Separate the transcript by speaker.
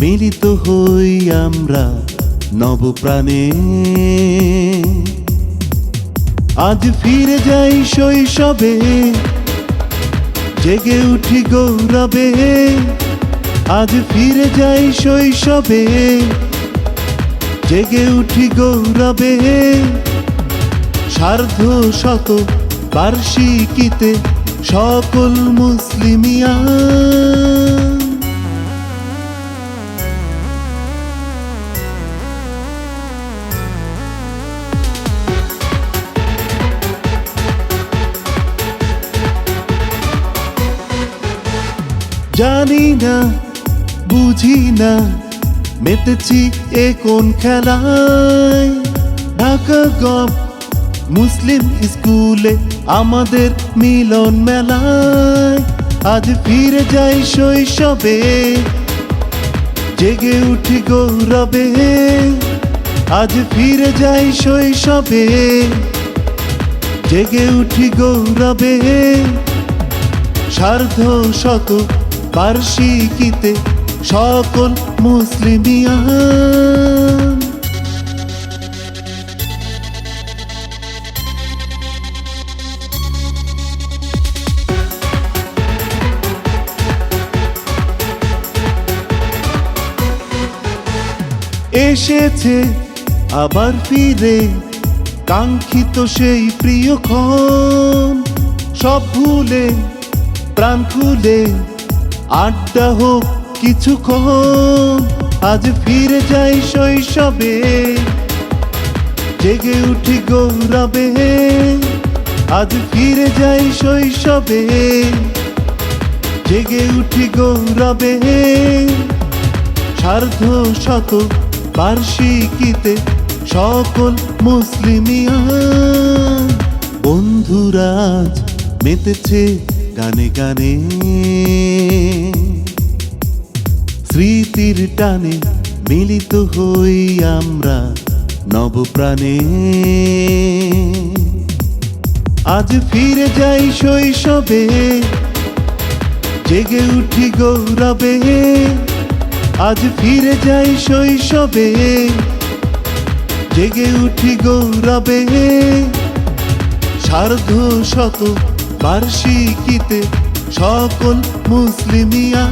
Speaker 1: মিলিত হই আমরা নবপ্রাণে। আজ ফিরে যাই শৈশবে, জেগে উঠি গৌরবে। আজ ফিরে যাই শৈশবে, জেগে উঠি গৌরবে। সার্ধ শত বার্ষিকীতে সকল মুসলিমিয়া জানি না, বুঝি না, মেতেছি এ কোন খেলায়? ঢাকা গপ মুসলিম স্কুলে আমাদের মিলন মেলায়। আজ ফিরে যাই শৈশবে, জেগে উঠি গৌরবে। আজ ফিরে যাই শৈশবে, জেগে উঠি গৌরবে। সার্ধ শত বার্ষিকীতে সকল মুসলিমিয়া এসেছে আবার ফিরে কাঙ্ক্ষিত সেই প্রিয় প্রিয়ক্ষণ সব ভুলে প্রাণ খুলে আড্ডা হোক কিছুক্ষণ, আজ ফিরে যাই শৈশবে। জেগে উঠি গৌরবে, আজ ফিরে যাই শৈশবে। জেগে উঠি গৌরবে, সার্ধ শত বার্ষিকীতে সকল মুসলিমিয়া বন্ধুরাজ মেতেছে গানে গানে। স্মৃতির টানে মিলিত হই আমরা নবপ্রাণে। আজ ফিরে যাই শৈশবে, জেগে উঠি গৌরবে। আজ ফিরে যাই শৈশবে, জেগে উঠি গৌরবে। সার্ধ শত বার্ষিকীতে সকল মুসলিমিয়া